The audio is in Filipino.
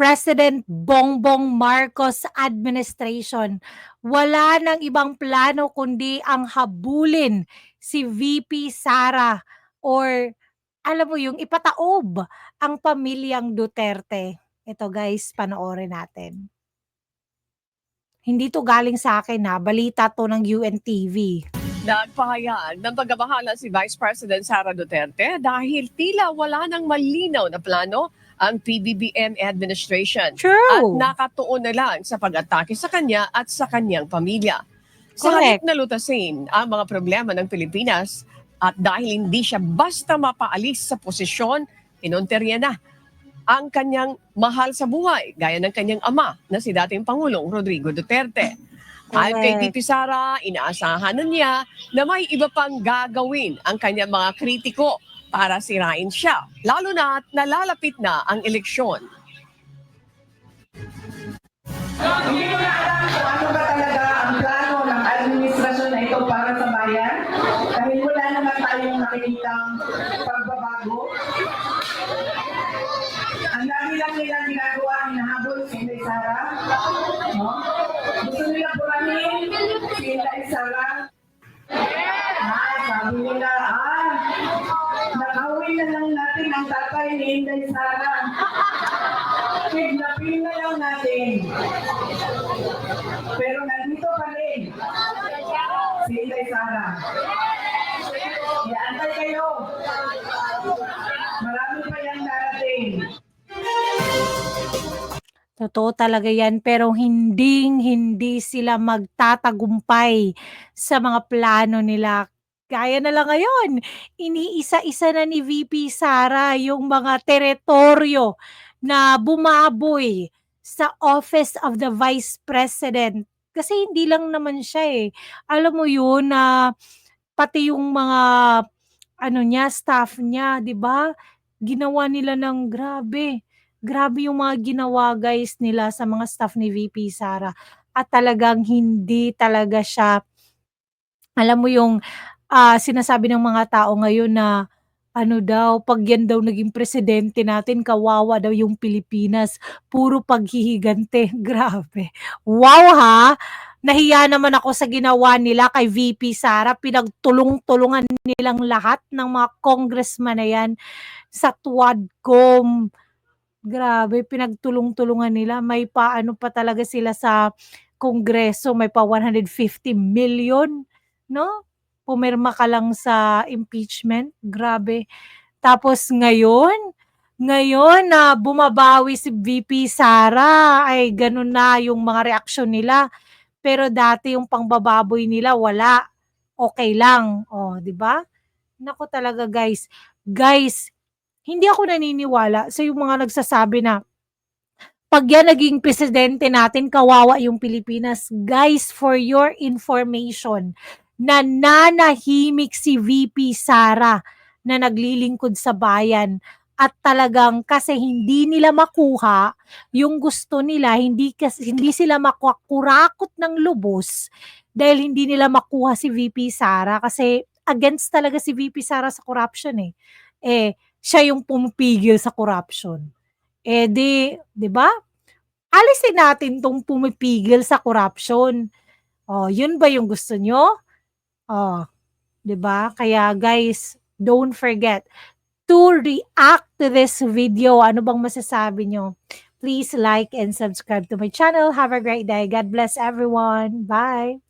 President Bongbong Marcos administration. Wala ng ibang plano kundi ang habulin si VP Sara or alam mo yung ipataob ang pamilyang Duterte. Ito guys, panoorin natin. Hindi to galing sa akin ha, balita to ng UNTV. Nagpahayag ng pagkabahala si Vice President Sara Duterte dahil tila wala ng malinaw na plano ang PBBM administration at True. nakatuon na lang sa pag-atake sa kanya at sa kanyang pamilya. Sa Correct. halip na lutasin ang mga problema ng Pilipinas at dahil hindi siya basta mapaalis sa posisyon, inunterya na ang kanyang mahal sa buhay gaya ng kanyang ama na si dating Pangulong Rodrigo Duterte. Ayon kay. VP Sara, inaasahan na niya na may iba pang gagawin ang kanyang mga kritiko para sirain siya, lalo na at nalalapit na ang eleksyon. Hindi ko na alam kung ano ba talaga ang plano ng administrasyon na ito para sa bayan. Dahil wala naman tayong nakikitang pagbabago. Ang dami lang nilang ginagawa, hinahabol si Inday Sara. No? Gusto nila burahin si Inday Sara. Ah, sabi nila, ah, nakawin na lang natin ang tatay ni Inday Sara. Kidnapin na lang natin. Pero nandito pa rin si Inday Sara. Iantay kayo. Marami pa yan darating. Totoo talaga yan pero hindi hindi sila magtatagumpay sa mga plano nila. Kaya na lang ngayon, iniisa-isa na ni VP Sara yung mga teritoryo na bumaboy sa Office of the Vice President. Kasi hindi lang naman siya eh. Alam mo yun na pati yung mga ano niya, staff niya, 'di ba? Ginawa nila ng grabe. Grabe yung mga ginawa guys nila sa mga staff ni VP Sara. At talagang hindi talaga siya alam mo yung ah, sinasabi ng mga tao ngayon na ano daw, pag yan daw naging presidente natin, kawawa daw yung Pilipinas. Puro paghihigante. Grabe. Wow ha! Nahiya naman ako sa ginawa nila kay VP Sara. Pinagtulong-tulungan nilang lahat ng mga congressman na yan sa Tuadcom. Grabe, pinagtulong-tulungan nila. May pa ano pa talaga sila sa kongreso, may pa 150 million, no? Pumirma ka lang sa impeachment. Grabe. Tapos ngayon, ngayon na bumabawi si VP Sara, ay ganun na yung mga reaksyon nila. Pero dati yung pangbababoy nila wala. Okay lang. Oh, 'di ba? Nako talaga guys. Guys, hindi ako naniniwala sa yung mga nagsasabi na pag yan naging presidente natin, kawawa yung Pilipinas. Guys, for your information, nananahimik si VP Sara na naglilingkod sa bayan at talagang kasi hindi nila makuha yung gusto nila, hindi kasi hindi sila makukurakot ng lubos dahil hindi nila makuha si VP Sara kasi against talaga si VP Sara sa corruption eh. Eh siya yung pumipigil sa corruption. Eh di, 'di ba? Alisin natin tong pumipigil sa corruption. Oh, yun ba yung gusto nyo? Oh, 'di ba? Kaya guys, don't forget to react to this video. Ano bang masasabi nyo? Please like and subscribe to my channel. Have a great day. God bless everyone. Bye.